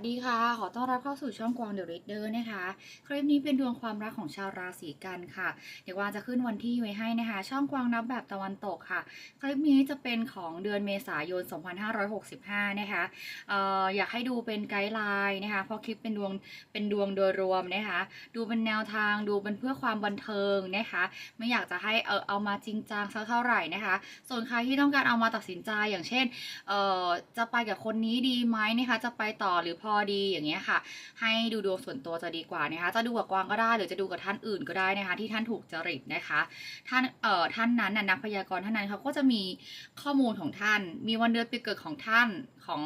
วัสดีค่ะ ขอต้อนรับเข้าสู่ช่องกวางเดอะรีดเดอร์นะคะ คลิปนี้เป็นดวงความรักของชาวราศีกันค่ะ เดี๋ยวกวางจะขึ้นวันที่ไว้ให้นะคะ ช่องกวางนับแบบตะวันตกค่ะ คลิปนี้จะเป็นของเดือนเมษายน 2565 นะคะอออยากให้ดูเป็นไกด์ไลน์นะคะ เพราะคลิปเป็นดวงเป็นดวงโดยรวมนะคะ ดูเป็นแนวทาง ดูเป็นเพื่อความบันเทิงนะคะ ไม่อยากจะให้เออเอามาจริงจังสักเท่าไหร่นะคะ ส่วนใครที่ต้องการเอามาตัดสินใจอย่างเช่นเออจะไปกับคนนี้ดีไหมนะคะ จะไปต่อหรือพอดีอย่างเงี้ยค่ะ ให้ดูดวงส่วนตัวจะดีกว่านะคะ จะดูกับกวางก็ได้หรือจะดูกับท่านอื่นก็ได้นะคะ ที่ท่านถูกจริตนะคะ ท่านเอ่อท่านนั้นน่ะนักพยากรณ์ท่านนั้นเขาก็จะมีข้อมูลของท่าน มีวันเดือนปีเกิดของท่าน ของ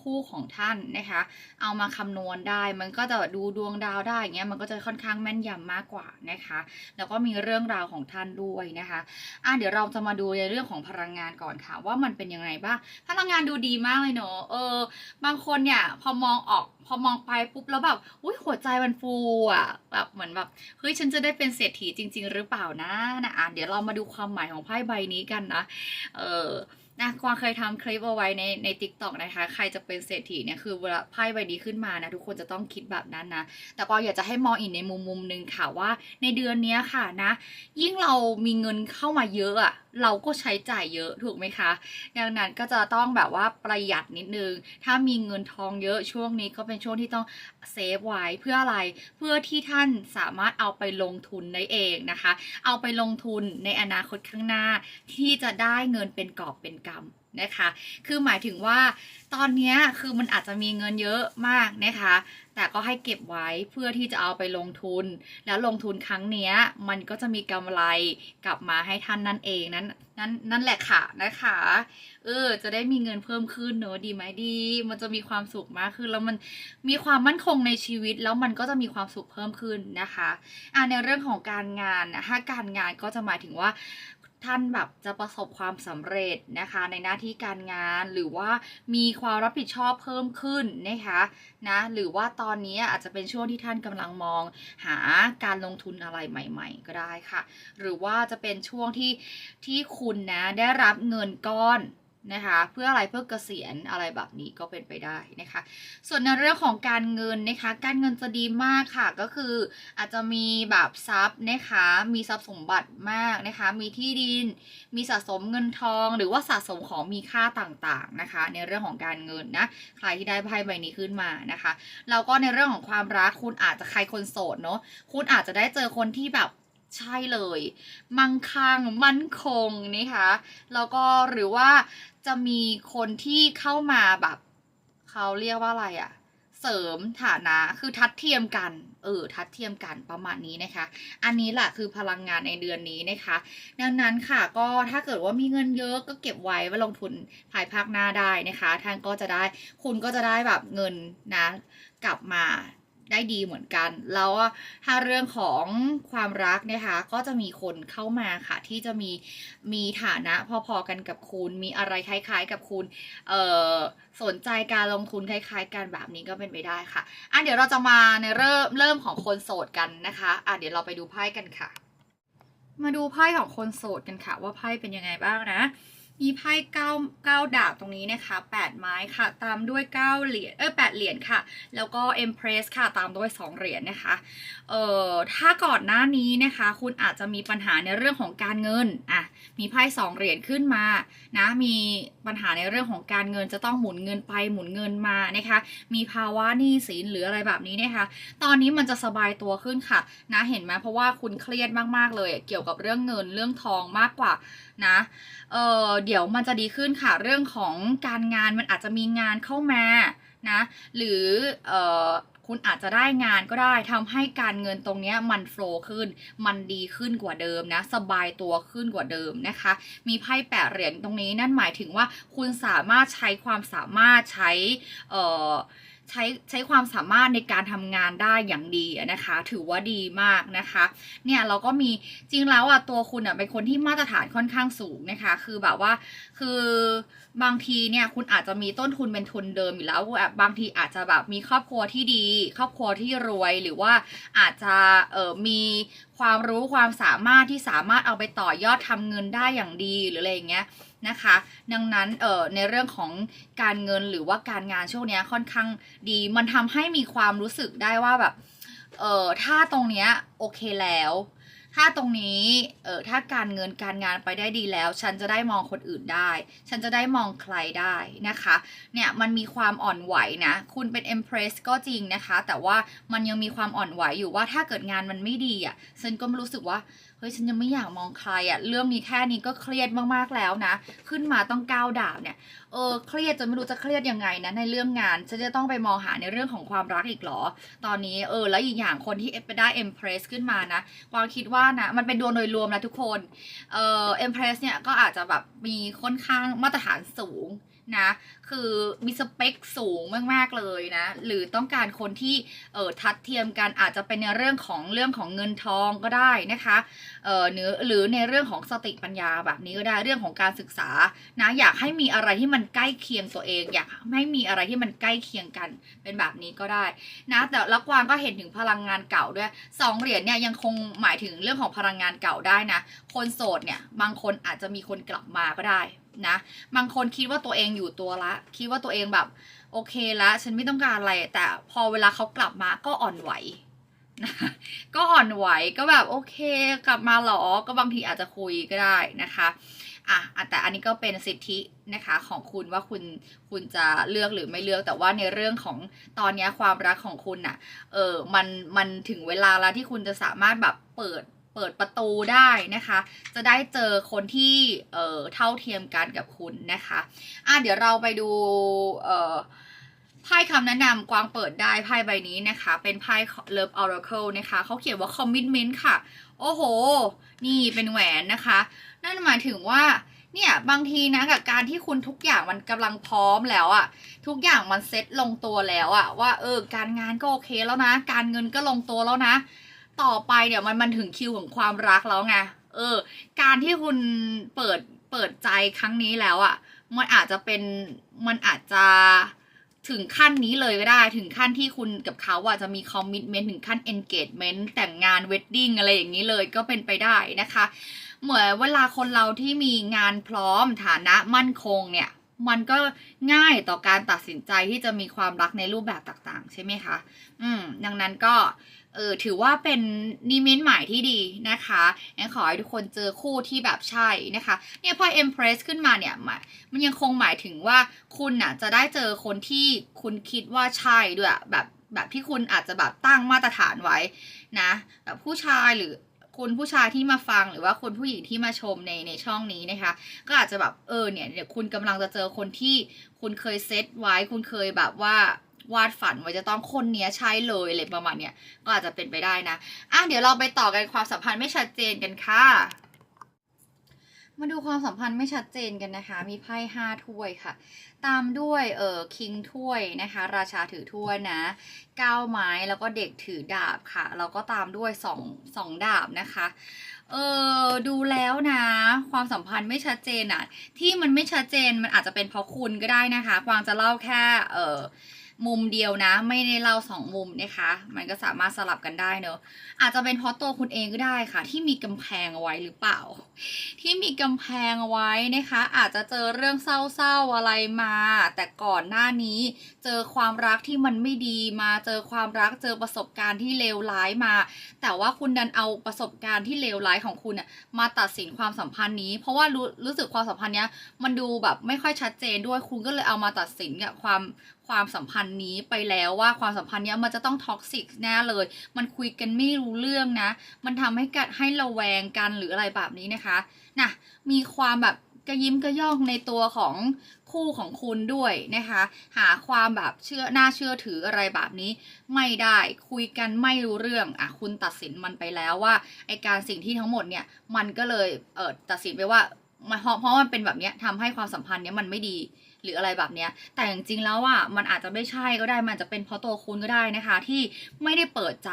คู่ของท่านนะคะ เอามาคำนวณได้ มันก็จะดูดวงดาวได้อย่างเงี้ย มันก็จะค่อนข้างแม่นยำมากกว่านะคะ แล้วก็มีเรื่องราวของท่านด้วยนะคะอะเดี๋ยวเราจะมาดูในเรื่องของพลังงานก่อนค่ะ ว่ามันเป็นยังไงบ้าง พลังงานดูดีมากเลยเนอะเออ บางคนเนี่ยพอมองออกพอมองไปปุ๊บแล้วแบบ อุ้ยหัวใจมันฟูอะ แบบเหมือนแบบ เฮ้ยฉันจะได้เป็นเศรษฐีจริง ๆ หรือเปล่านะนะอะเดี๋ยวเรามาดูความหมายของไพ่ใบนี้กันนะ เออ นะกวางเคยทำคลิปเอาไว้ในในทิกตอกนะคะ ใครจะเป็นเศรษฐีเนี่ยคือเวลาไพ่ใบนี้ขึ้นมานะ ทุกคนจะต้องคิดแบบนั้นนะ แต่กวางอยากจะให้มองอีกในมุมมุมหนึ่งค่ะว่า ในเดือนนี้ค่ะนะ ยิ่งเรามีเงินเข้ามาเยอะอะเราก็ใช้จ่ายเยอะถูกไหมคะ ดังนั้นก็จะต้องแบบว่าประหยัดนิดนึง ถ้ามีเงินทองเยอะช่วงนี้ก็เป็นช่วงที่ต้อง เซฟไว้เพื่ออะไร เพื่อที่ท่านสามารถเอาไปลงทุนได้เองนะคะ เอาไปลงทุนในอนาคตข้างหน้าที่จะได้เงินเป็นกอบเป็นกำ นะคะ คือหมายถึงว่าตอนนี้คือมันอาจจะมีเงินเยอะมากนะคะ แต่ก็ให้เก็บไว้เพื่อที่จะเอาไปลงทุน แล้วลงทุนครั้งนี้มันก็จะมีกำไรกลับมาให้ท่านนั่นเองนั้นนั่นนั่นแหละค่ะนะคะเออจะได้มีเงินเพิ่มขึ้นเนอะดีไหมดี มันจะมีความสุขมากขึ้นแล้วมันมีความมั่นคงในชีวิตแล้วมันก็จะมีความสุขเพิ่มขึ้นนะคะอ่าในเรื่องของการงานนะถ้าการงานก็จะหมายถึงว่า ท่านแบบจะประสบความสำเร็จนะคะ ในหน้าที่การงานหรือว่ามีความรับผิดชอบเพิ่มขึ้นนะคะนะหรือว่าตอนนี้อาจจะเป็นช่วงที่ท่านกำลังมองหาการลงทุนอะไรใหม่ ๆ ก็ได้ค่ะ หรือว่าจะเป็นช่วงที่ที่คุณนะได้รับเงินก้อน นะคะเพื่ออะไรเพื่อเกษียณอะไรแบบนี้ก็เป็นไปได้นะคะ ส่วนในเรื่องของการเงินนะคะ การเงินจะดีมากค่ะก็คืออาจจะมีแบบทรัพย์นะคะมีทรัพย์สมบัติมากนะคะ มีที่ดิน มีสะสมเงินทอง หรือว่าสะสมของมีค่าต่างๆนะคะ ในเรื่องของการเงินนะใครที่ได้ไพ่ใบนี้ขึ้นมานะคะแล้วก็ในเรื่องของความรักคุณอาจจะใครคนโสดเนาะคุณอาจจะได้เจอคนที่แบบ ใช่เลย มั่งคั่งมั่นคงนะคะแล้วก็หรือว่าจะมีคนที่เข้ามาแบบเขาเรียกว่าอะไรอะเสริมฐานะคือทัดเทียมกัน เออ ทัดเทียมกันประมาณนี้นะคะ อันนี้แหละคือพลังงานในเดือนนี้นะคะ ดังนั้นค่ะก็ถ้าเกิดว่ามีเงินเยอะก็เก็บไว้ไว้ลงทุนภายภาคหน้าได้นะคะท่านก็จะได้คุณก็จะได้แบบเงินนะกลับมา ได้ดีเหมือนกัน แล้วถ้าเรื่องของความรักนะคะก็จะมีคนเข้ามาค่ะ ที่จะมีมีฐานะพอๆกันกับคุณ มีอะไรคล้าย ๆ กับคุณเอ่อสนใจการลงทุนคล้ายๆ กันแบบนี้ก็เป็นไปได้ค่ะอะเดี๋ยวเราจะมาในเริ่มเริ่มของคนโสดกันนะคะอะเดี๋ยวเราไปดูไพ่กันค่ะ มาดูไพ่ของคนโสดกันค่ะ ว่าไพ่เป็นยังไงบ้างนะ มีไพ่เก้าเก้าดาบตรงนี้นะคะแปดไม้ค่ะ ตามด้วยเก้าเหรียญเออแปดเหรียญค่ะ แล้วก็ Empress ค่ะตามด้วยสองเหรียญนะคะเอ่อถ้าก่อนหน้านี้นะคะ คุณอาจจะมีปัญหาในเรื่องของการเงินอะมีไพ่สองเหรียญขึ้นมานะมีปัญหาในเรื่องของการเงินจะต้องหมุนเงินไปหมุนเงินมานะคะ มีภาวะหนี้สินหรืออะไรแบบนี้นะคะ ตอนนี้มันจะสบายตัวขึ้นค่ะ นะเห็นไหมเพราะว่าคุณเครียดมากๆเลย เกี่ยวกับเรื่องเงินเรื่องทองมากกว่านะเออเดี๋ยวมันจะดีขึ้นค่ะ เรื่องของการงานมันอาจจะมีงานเข้ามานะ หรือเออคุณอาจจะได้งานก็ได้ทำให้การเงินตรงนี้มันโฟล์ขึ้น มันดีขึ้นกว่าเดิมนะ สบายตัวขึ้นกว่าเดิมนะคะ มีไพ่แปดเหรียญตรงนี้นั่นหมายถึงว่าคุณสามารถใช้ความสามารถใช้เอ่อ ใช้ใช้ความสามารถในการทำงานได้อย่างดีนะคะ ถือว่าดีมากนะคะ เนี่ยเราก็มีจริงแล้วอะตัวคุณอะเป็นคนที่มาตรฐานค่อนข้างสูงนะคะ คือแบบว่าคือบางทีเนี่ยคุณอาจจะมีต้นทุนเป็นทุนเดิมอยู่แล้วบางทีอาจจะแบบมีครอบครัวที่ดี ครอบครัวที่รวยหรือว่าอาจจะเออมีความรู้ความสามารถที่สามารถเอาไปต่อยอดทำเงินได้อย่างดีหรืออะไรอย่างเงี้ย นะคะ ดังนั้นเออในเรื่องของการเงินหรือว่าการงานช่วงนี้ค่อนข้างดี มันทำให้มีความรู้สึกได้ว่าแบบเออถ้าตรงเนี้ยโอเคแล้ว ถ้าตรงนี้เออถ้าการเงินการงานไปได้ดีแล้ว ฉันจะได้มองคนอื่นได้ ฉันจะได้มองใครได้นะคะ เนี่ยมันมีความอ่อนไหวนะ คุณเป็น Empress ก็จริงนะคะ แต่ว่ามันยังมีความอ่อนไหวอยู่ว่าถ้าเกิดงานมันไม่ดีอะ่ะฉันก็รู้สึกว่าเฮ้ยฉันยังไม่อยากมองใครอะ่ะเรื่องนี้แค่นี้ก็เครียดมากๆแล้วนะ ขึ้นมาต้องก้าวดาบเนี่ยเออเครียดจนไม่รู้จะเครียดยังไงนะในเรื่องงานฉันจะต้องไปมองหาในเรื่องของความรักอีกหรอ ตอนนี้เออแล้วอีกอย่างคนที่ไปได้ Empress ขึ้นมานะวางคิดว่านะมันเป็นดวงโดยรวมนะทุกคนเอ่อ Empress เนี่ยก็อาจจะแบบมีค่อนข้างมาตรฐานสูง นะ คือมีสเปคสูงมากๆเลยนะ หรือต้องการคนที่เออทัดเทียมกันอาจจะเป็นในเรื่องของเรื่องของเงินทองก็ได้นะคะเออหรือหรือในเรื่องของสติปัญญาแบบนี้ก็ได้เรื่องของการศึกษานะอยากให้มีอะไรที่มันใกล้เคียงตัวเอง อยากให้มีอะไรที่มันใกล้เคียงกันเป็นแบบนี้ก็ได้นะแต่ละกวางก็เห็นถึงพลังงานเก่าด้วยสองเหรียญเนี่ยยังคงหมายถึงเรื่องของพลังงานเก่าได้นะ คนโสดเนี่ยบางคนอาจจะมีคนกลับมาก็ได้ นะบางคนคิดว่าตัวเองอยู่ตัวละ คิดว่าตัวเองแบบ โอเคละฉันไม่ต้องการอะไร แต่พอเวลาเขากลับมาก็อ่อนไหวนะก็อ่อนไหวก็แบบโอเคกลับมาหรอก็บางทีอาจจะคุยก็ได้นะคะอะแต่อันนี้ก็เป็นสิทธินะคะของคุณว่าคุณคุณจะเลือกหรือไม่เลือกแต่ว่าในเรื่องของตอนนี้ความรักของคุณน่ะเออมันมันถึงเวลาแล้วที่คุณจะสามารถแบบเปิด เปิดประตูได้นะคะ จะได้เจอคนที่เอ่อเท่าเทียมกันกับคุณนะคะอะเดี๋ยวเราไปดูเอ่อไพ่คำแนะนำกวางเปิดได้ไพ่ใบนี้นะคะ เป็นไพ่ Love Oracle นะคะเขาเขียนว่า Commitment ค่ะ โอ้โห นี่เป็นแหวนนะคะ นั่นหมายถึงว่าเนี่ยบางทีนะกับการที่คุณทุกอย่างมันกำลังพร้อมแล้วอะทุกอย่างมันเซ็ตลงตัวแล้วอะว่าเออการงานก็โอเคแล้วนะ การเงินก็ลงตัวแล้วนะ ต่อไปเนี่ยมันมันถึงคิวของความรักแล้วไง เออ การที่คุณเปิดเปิดใจครั้งนี้แล้วอะ่ะ มันอาจจะเป็นมันอาจจะถึงขั้นนี้เลยก็ได้ ถึงขั้นที่คุณกับเขาอะจะมีคอมมิชเมนต์ถึงขั้น engagement แต่งงาน wedding อะไรอย่างนี้เลยก็เป็นไปได้นะคะ เหมือนเวลาคนเราที่มีงานพร้อมฐานะมั่นคงเนี่ย มันก็ง่ายต่อการตัดสินใจที่จะมีความรักในรูปแบบต่างๆ ใช่ไหมคะ อืม ดังนั้นก็ เออถือว่าเป็นนิมิตหมายที่ดีนะคะงั้นขอให้ทุกคนเจอคู่ที่แบบใช่นะคะ เนี่ยพอ Empress ขึ้นมาเนี่ยมันยังคงหมายถึงว่าคุณน่ะจะได้เจอคนที่คุณคิดว่าใช่ด้วยแบบแบบที่คุณอาจจะแบบตั้งมาตรฐานไว้นะแบบผู้ชายหรือคุณผู้ชายที่มาฟังหรือว่าคุณผู้หญิงที่มาชมในในช่องนี้นะคะ ก็อาจจะแบบเออเนี่ยเดี๋ยวคุณกำลังจะเจอคนที่คุณเคยเซตไว้ คุณเคยแบบว่า วาดฝันไว้จะต้องคนเนี้ยใช่เลยอะไรประมาณเนี้ยก็อาจจะเป็นไปได้นะอะเดี๋ยวเราไปต่อกันความสัมพันธ์ไม่ชัดเจนกันค่ะ มาดูความสัมพันธ์ไม่ชัดเจนกันนะคะ มีไพ่ห้าถ้วยค่ะ ตามด้วยเออคิงถ้วยนะคะ ราชาถือถ้วยนะเก้าไม้แล้วก็เด็กถือดาบค่ะแล้วก็ตามด้วยสองสองดาบนะคะเออดูแล้วนะ ความสัมพันธ์ไม่ชัดเจนอะที่มันไม่ชัดเจนมันอาจจะเป็นเพราะคุณก็ได้นะคะกวางจะเล่าแค่เออ มุมเดียวนะ ไม่ได้เล่าสองมุมนะคะ มันก็สามารถสลับกันได้เนอะอาจจะเป็นเพราะตัวคุณเองก็ได้ค่ะ ที่มีกำแพงเอาไว้หรือเปล่า ที่มีกำแพงเอาไว้นะคะ อาจจะเจอเรื่องเศร้าๆอะไรมา แต่ก่อนหน้านี้ เจอความรักที่มันไม่ดีมาเจอความรักเจอประสบการณ์ที่เลวร้ายมา แต่ว่าคุณดันเอาประสบการณ์ที่เลวร้ายของคุณน่ะมาตัดสินความสัมพันธ์นี้ เพราะว่ารู้รู้สึกความสัมพันธ์เนี้ยมันดูแบบไม่ค่อยชัดเจนด้วยคุณก็เลยเอามาตัดสินกับความความสัมพันธ์นี้ไปแล้วว่าความสัมพันธ์นี้มันจะต้องท็อกซิกแน่เลย มันคุยกันไม่รู้เรื่องนะ มันทำให้กัดให้ระแวงกันหรืออะไรแบบนี้นะคะนะมีความแบบกระยิ้มกระยองในตัวของคู่ของคุณด้วยนะคะ หาความแบบเชื่อน่าเชื่อถืออะไรแบบนี้ ไม่ได้คุยกันไม่รู้เรื่องอะคุณตัดสินมันไปแล้วว่าไอการสิ่งที่ทั้งหมดเนี่ยมันก็เลยเออตัดสินไปว่าเพราะเพราะมันเป็นแบบนี้ทำให้ความสัมพันธ์เนี้ยมันไม่ดี หรืออะไรแบบเนี้ย แต่จริงๆแล้วอะมันอาจจะไม่ใช่ก็ได้ มันจะเป็นเพราะตัวคุณก็ได้นะคะ ที่ไม่ได้เปิดใจ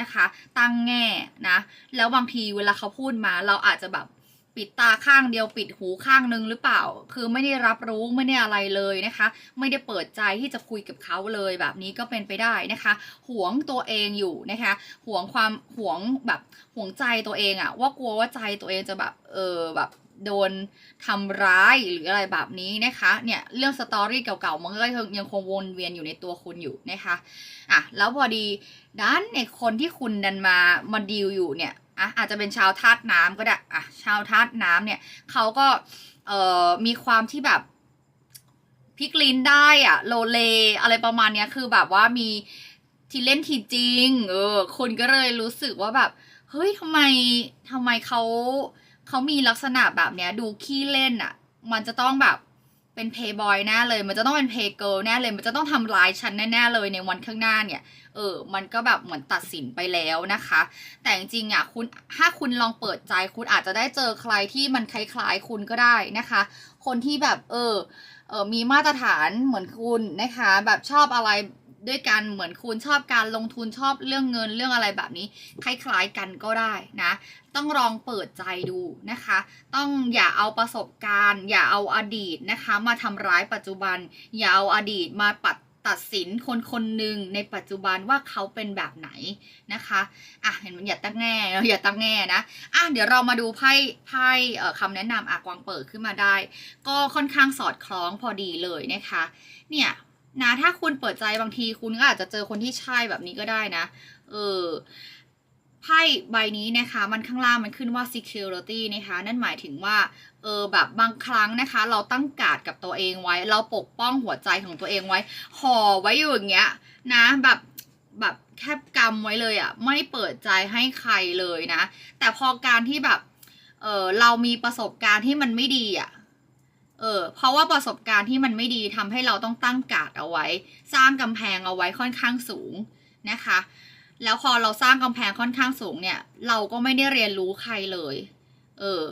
นะคะ ตั้งแง่นะ แล้วบางทีเวลาเขาพูดมาเราอาจจะแบบปิดตาข้างเดียวปิดหูข้างนึงหรือเปล่า คือไม่ได้รับรู้ไม่ได้อะไรเลยนะคะ ไม่ได้เปิดใจที่จะคุยกับเขาเลยแบบนี้ก็เป็นไปได้นะคะหวงตัวเองอยู่นะคะหวงความหวงแบบหวงใจตัวเองอะว่ากลัวว่าใจตัวเองจะแบบเออแบบ โดนทำร้ายหรืออะไรแบบนี้นะคะเนี่ยเรื่องสตอรี่เก่าๆมันก็ยังคงวนเวียนอยู่ในตัวคุณอยู่นะคะอะแล้วพอดีด้านในคนที่คุณดันมามาดีลอยู่เนี่ยอะอาจจะเป็นชาวธาตุน้ำก็ได้อะชาวธาตุน้ำเนี่ยเขาก็เอ่อมีความที่แบบพลิกลิ้นได้อะโลเลอะไรประมาณเนี้ยคือแบบว่ามีทีเล่นทีจริง เออคุณก็เลยรู้สึกว่าแบบ เฮ้ยทำไมทำไมเขา เขามีลักษณะแบบเนี้ยดูขี้เล่นอะ่ะมันจะต้องแบบเป็นเพย์บอยแน่เลย มันจะต้องเป็นเพย์เกิลแน่เลย มันจะต้องทำร้ายฉันแน่ๆเลยในวันข้างหน้าเนี่ย เออ มันก็แบบเหมือนตัดสินไปแล้วนะคะ แต่จริงๆอะคุณ ถ้าคุณลองเปิดใจคุณอาจจะได้เจอใครที่มันคล้ายๆคุณก็ได้นะคะ คนที่แบบเออ เออมีมาตรฐานเหมือนคุณนะคะ แบบชอบอะไร ด้วยกันเหมือนคุณชอบการลงทุนชอบเรื่องเงินเรื่องอะไรแบบนี้ คล้ายๆกันก็ได้นะ ต้องลองเปิดใจดูนะคะ ต้องอย่าเอาประสบการณ์ อย่าเอาอดีตนะคะ มาทำร้ายปัจจุบัน อย่าเอาอดีตมาปัดตัดสินคนคนหนึ่งในปัจจุบันว่าเขาเป็นแบบไหนนะคะอะเห็นมันอย่าตั้งแง่อย่าตั้งแง่นะอะเดี๋ยวเรามาดูไพ่ไพ่คำแนะนำอะกวางเปิดขึ้นมาได้ ก็ค่อนข้างสอดคล้องพอดีเลยนะคะ เนี่ย นะถ้าคุณเปิดใจบางทีคุณก็อาจจะเจอคนที่ใช่แบบนี้ก็ได้นะ เออไพ่ใบนี้นะคะ มันข้างล่างมันขึ้นว่า security นะคะ นั่นหมายถึงว่า เออแบบบางครั้งนะคะ เราตั้งกาดกับตัวเองไว้ เราปกป้องหัวใจของตัวเองไว้ ห่อไว้อยู่อย่างเงี้ย นะ แบบแบบแคบกำไว้เลยอะ่ะ ไม่เปิดใจให้ใครเลยนะ แต่พอการที่แบบ เออเรามีประสบการณ์ที่มันไม่ดีอะ่ะ เออเพราะว่าประสบการณ์ที่มันไม่ดีทำให้เราต้องตั้งกาดเอาไว้ สร้างกำแพงเอาไว้ค่อนข้างสูงนะคะ แล้วพอเราสร้างกำแพงค่อนข้างสูงเนี่ย เราก็ไม่ได้เรียนรู้ใครเลย เออ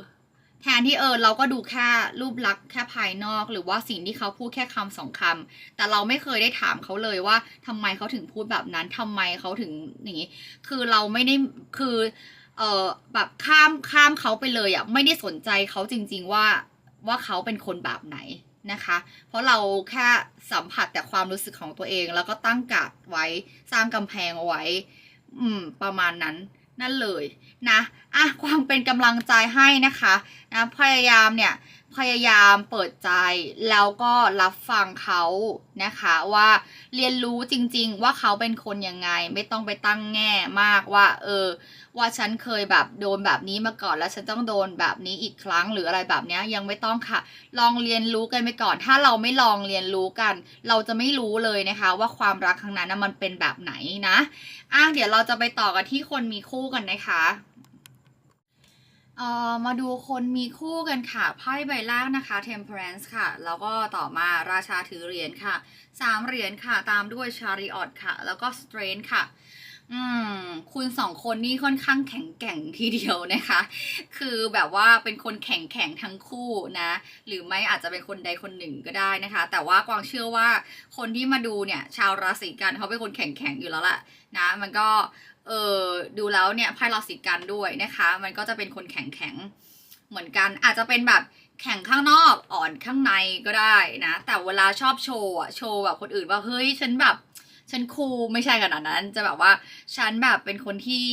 แทนที่เออเราก็ดูแค่รูปลักษณ์แค่ภายนอก หรือว่าสิ่งที่เขาพูดแค่คำสองคำแต่เราไม่เคยได้ถามเขาเลยว่าทำไมเขาถึงพูดแบบนั้นทำไมเขาถึงอย่างนี้ คือเราไม่ได้คือเออแบบข้ามข้ามเขาไปเลยอะไม่ได้สนใจเขาจริง ๆ ว่า ว่าเขาเป็นคนแบบไหนนะคะ เพราะเราแค่สัมผัสแต่ความรู้สึกของตัวเอง แล้วก็ตั้งการ์ดไว้สร้างกำแพงเอาไว้ อืม ประมาณนั้นนั่นเลยนะอะความเป็นกำลังใจให้นะคะนะพยายามเนี่ย พยายามเปิดใจแล้วก็รับฟังเขานะคะว่าเรียนรู้จริง ๆ ว่าเขาเป็นคนยังไง ไม่ต้องไปตั้งแง่มากว่า เออ ว่าฉันเคยแบบโดนแบบนี้มาก่อนแล้วฉันต้องโดนแบบนี้อีกครั้งหรืออะไรแบบนี้ยังไม่ต้องค่ะ ลองเรียนรู้กันไปก่อน ถ้าเราไม่ลองเรียนรู้กัน เราจะไม่รู้เลยนะคะ ว่าความรักครั้งนั้นมันเป็นแบบไหนนะอะเดี๋ยวเราจะไปต่อกันที่คนมีคู่กันนะคะ เอ่อมาดูคนมีคู่กันค่ะ ไพ่ใบแรกนะคะ Temperance ค่ะ แล้วก็ต่อมาราชาถือเหรียญค่ะสามเหรียญค่ะ ตามด้วย Chariot ค่ะ แล้วก็ Strength ค่ะ อืม คุณสองคนนี่ค่อนข้างแข็งแกร่งทีเดียวนะคะ คือแบบว่าเป็นคนแข็งแข็งทั้งคู่นะ หรือไม่อาจจะเป็นคนใดคนหนึ่งก็ได้นะคะ แต่ว่ากวางเชื่อว่าคนที่มาดูเนี่ย ชาวราศีกันเขาเป็นคนแข็งแข็งอยู่แล้วแหละนะ มันก็ เออดูแล้วเนี่ยไพ่ราศีกันด้วยนะคะ มันก็จะเป็นคนแข็งแข็งเหมือนกันอาจจะเป็นแบบแข็งข้างนอกอ่อนข้างในก็ได้นะ แต่เวลาชอบโชว์อะโชว์แบบคนอื่นว่าเฮ้ยฉันแบบฉันคูลไม่ใช่ขนาดนั้น จะแบบว่าฉันแบบเป็นคนที่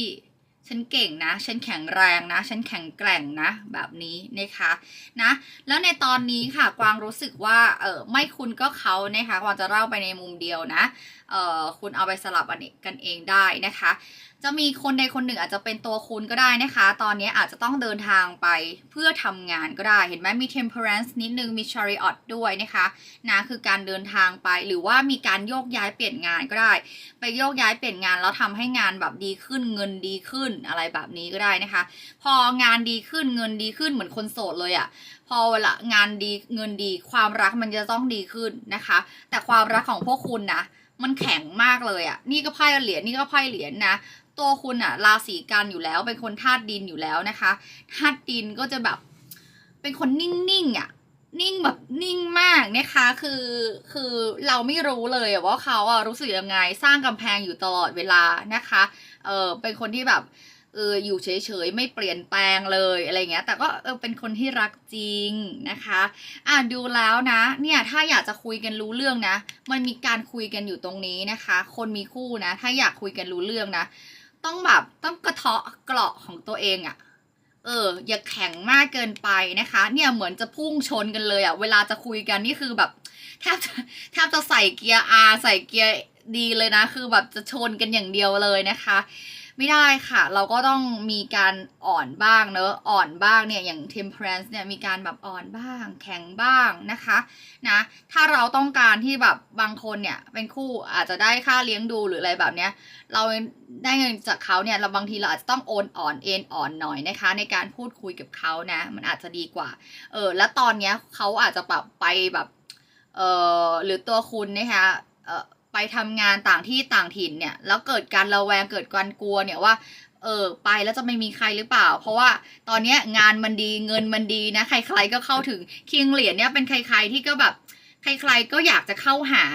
ฉันเก่งนะ ฉันแข็งแรงนะ ฉันแข็งแกร่งนะ แบบนี้นะคะนะ แล้วในตอนนี้ค่ะ กวางรู้สึกว่า เออไม่คุณก็เขานะคะ กวางจะเล่าไปในมุมเดียวนะ เออคุณเอาไปสลับอันนี้กันเองได้นะคะ จะมีคนใดคนหนึ่งอาจจะเป็นตัวคุณก็ได้นะคะ ตอนนี้อาจจะต้องเดินทางไปเพื่อทำงานก็ได้ เห็นไหมมี temperance นิดนึง มี chariot ด้วยนะคะนะคือการเดินทางไปหรือว่ามีการโยกย้ายเปลี่ยนงานก็ได้ ไปโยกย้ายเปลี่ยนงานแล้วทำให้งานแบบดีขึ้นเงินดีขึ้นอะไรแบบนี้ก็ได้นะคะ พองานดีขึ้นเงินดีขึ้นเหมือนคนโสดเลยอะ่ะพอเวลางานดีเงินดีความรักมันจะต้องดีขึ้นนะคะ แต่ความรักของพวกคุณนะมันแข็งมากเลยอะ่ะนี่ก็ไพ่เหรียญนี่ก็ไพ่เหรียญนะ ตัวคุณอะราศีกันอยู่แล้ว เป็นคนธาตุดินอยู่แล้วนะคะธาตุดินก็จะแบบ เป็นคนนิ่งๆอะ่ะนิ่งแบบนิ่งมากนะคะคือคือเราไม่รู้เลยว่าเขาอะรู้สึกยังไงสร้างกำแพงอยู่ตลอดเวลานะคะเออเป็นคนที่แบบเอออยู่เฉยๆ ไม่เปลี่ยนแปลงเลยอะไรเงี้ย แต่ก็เออเป็นคนที่รักจริงนะคะ อะดูแล้วนะเนี่ยถ้าอยากจะคุยกันรู้เรื่องนะ มันมีการคุยกันอยู่ตรงนี้นะคะ คนมีคู่นะ ถ้าอยากคุยกันรู้เรื่องนะ ต้องแบบต้องกระเทาะเกราะของตัวเองอะ่ะ เออ อย่าแข็งมากเกินไปนะคะ เนี่ยเหมือนจะพุ่งชนกันเลยอะเวลาจะคุยกันนี่คือแบบแทบจะแทบจะใส่เกียร์ R ใส่เกียร์ดีเลยนะ คือแบบจะชนกันอย่างเดียวเลยนะคะ ไม่ได้ค่ะ เราก็ต้องมีการอ่อนบ้างเนอะอ่อนบ้างเนี่ยอย่าง temperance เนี่ยมีการแบบอ่อนบ้าง แข็งบ้างนะคะนะถ้าเราต้องการที่แบบบางคนเนี่ยเป็นคู่อาจจะได้ค่าเลี้ยงดูหรืออะไรแบบเนี้ยเราได้เงินจากเขาเนี่ยเราบางทีเราอาจจะต้องโอนอ่อนเอ็นอ่อนหน่อยนะคะ ในการพูดคุยกับเขานะมันอาจจะดีกว่าเออแล้วตอนเนี้ยเขาอาจจะแบบไปแบบเออหรือตัวคุณนะคะเออ ไปทำงานต่างที่ต่างถิ่นเนี่ย แล้วเกิดการระแวงเกิดการกลัวเนี่ยว่าเออไปแล้วจะไม่มีใครหรือเปล่า เพราะว่าตอนเนี้ยงานมันดีเงินมันดีนะ ใครๆก็เข้าถึงคิงเหรียญเนี่ยเป็นใคร ๆที่ก็แบบใครๆก็อยากจะเข้าหา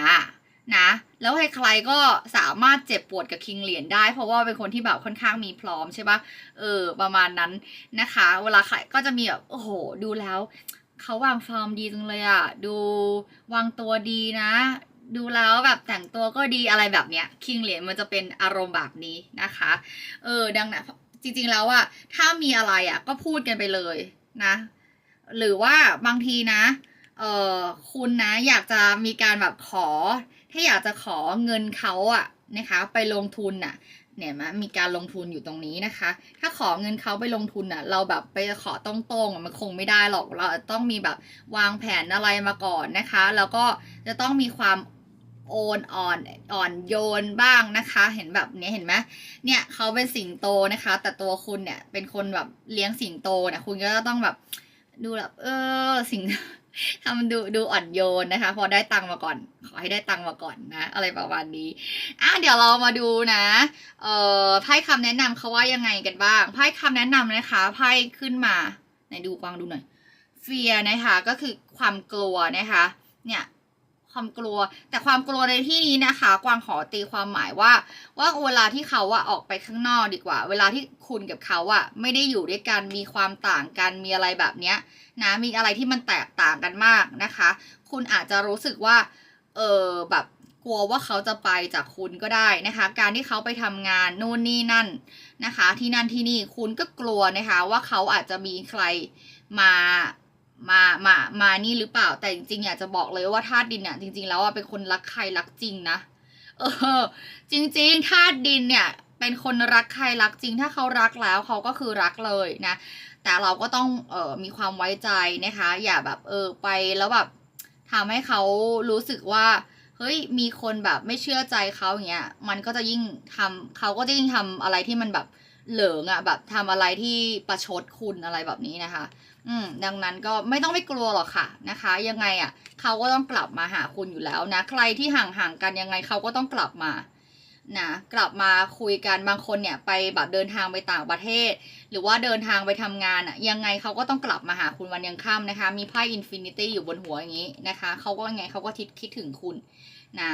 นะ แล้วใครๆก็สามารถเจ็บปวดกับคิงเหรียญได้ เพราะว่าเป็นคนที่แบบค่อนข้างมีพร้อมใช่ปะเออ ประมาณนั้นนะคะ เวลาใครก็จะมีแบบโอ้โห ดูแล้วเขาวางฟอร์มดีจังเลยอะดูวางตัวดีนะ ดูแล้วแบบแต่งตัวก็ดีอะไรแบบเนี้ยคิงเหรียญมันจะเป็นอารมณ์แบบนี้นะคะ เออดังนั้นจริงๆแล้วอะถ้ามีอะไรอะก็พูดกันไปเลยนะ หรือว่าบางทีนะเออคุณนะอยากจะมีการแบบขอ ถ้าอยากจะขอเงินเขาอะนะคะ ไปลงทุนน่ะเนี่ยมะมีการลงทุนอยู่ตรงนี้นะคะ ถ้าขอเงินเขาไปลงทุนอะ เราแบบไปขอตรงๆมันคงไม่ได้หรอก เราต้องมีแบบวางแผนอะไรมาก่อนนะคะ แล้วก็จะต้องมีความ โอนอ่อนอ่อนโยนบ้างนะคะ เห็นแบบนี้เห็นไหมเนี่ยเขาเป็นสิงโตนะคะ แต่ตัวคุณเนี่ยเป็นคนแบบเลี้ยงสิงโตเนี่ยคุณก็ต้องแบบดูแบบเออสิงทำดูดูอ่อนโยนนะคะ พอได้ตังค์มาก่อน ขอให้ได้ตังค์มาก่อนนะ อะไรประมาณนี้อะเดี๋ยวเรามาดูนะเอ่อไพ่คำแนะนำเขาว่ายังไงกันบ้างไพ่คำแนะนำนะคะไพ่ขึ้นมาไหนดูกวางดูหน่อยเฟียนะคะก็คือความกลัวนะคะ เนี่ย ความกลัว แต่ความกลัวในที่นี้นะคะ กวางขอตีความหมายว่า ว่าเวลาที่เขาอะออกไปข้างนอกดีกว่า เวลาที่คุณกับเขาอะไม่ได้อยู่ด้วยกันมีความต่างกันมีอะไรแบบเนี้ยนะมีอะไรที่มันแตกต่างกันมากนะคะ คุณอาจจะรู้สึกว่าเออแบบกลัวว่าเขาจะไปจากคุณก็ได้นะคะ การที่เขาไปทำงานนู่นนี่นั่นนะคะ ที่นั่นที่นี่คุณก็กลัวนะคะ ว่าเขาอาจจะมีใครมา มามามานี่หรือเปล่า แต่จริงๆอยากจะบอกเลยว่าธาตุดินเนี่ยจริง ๆ แล้วอะเป็นคนรักใครรักจริงนะเออ จริงๆธาตุดินเนี่ย เป็นคนรักใครรักจริง ถ้าเขารักแล้วเขาก็คือรักเลยนะ แต่เราก็ต้องเออมีความไว้ใจนะคะ อย่าแบบเออไปแล้วแบบทำให้เขารู้สึกว่าเฮ้ยมีคนแบบไม่เชื่อใจเขาอย่างเงี้ยมันก็จะยิ่งทำเขาก็จะยิ่งทำอะไรที่มันแบบ เหลิงอะ่ะแบบทำอะไรที่ประชดคุณอะไรแบบนี้นะคะ อืมดังนั้นก็ไม่ต้องไม่กลัวหรอกค่ะนะคะ ยังไงอะ่ะเขาก็ต้องกลับมาหาคุณอยู่แล้วนะ ใครที่ห่างๆกันยังไงเขาก็ต้องกลับมานะกลับมาคุยกันบางคนเนี่ยไปแบบเดินทางไปต่างประเทศ หรือว่าเดินทางไปทำงานอะยังไงเขาก็ต้องกลับมาหาคุณวันยังค่ำนะคะ มีไพ่อินฟินิตี้อยู่บนหัวอย่างนี้นะคะเขาก็ยังไงเขาก็คิดคิดถึงคุณ นะ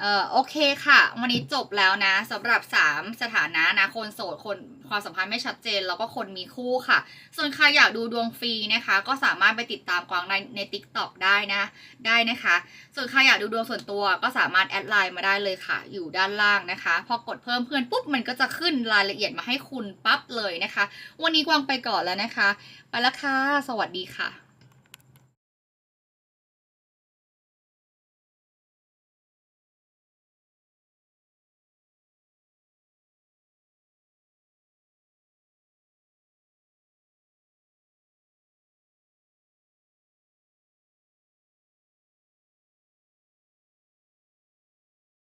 เอ่อโอเคค่ะ วันนี้จบแล้วนะสำหรับ 3 สถานะนะคนโสดคนความสัมพันธ์ไม่ชัดเจน แล้วก็คนมีคู่ค่ะ ส่วนใครอยากดูดวงฟรีนะคะ ก็สามารถไปติดตามกวางในใน t ิ k t o k ได้นะได้นะคะ ส่วนใครอยากดูดวงส่วนตัวก็สามารถแอดไลน์มาได้เลยค่ะ อยู่ด้านล่างนะคะ พอกดเพิ่มเพื่อนปุ๊บมันก็จะขึ้นรายละเอียดมาให้คุณปั๊บเลยนะคะ วันนี้กวางไปก่อนแล้วนะคะ ไปแล้วค่ะสวัสดีค่ะ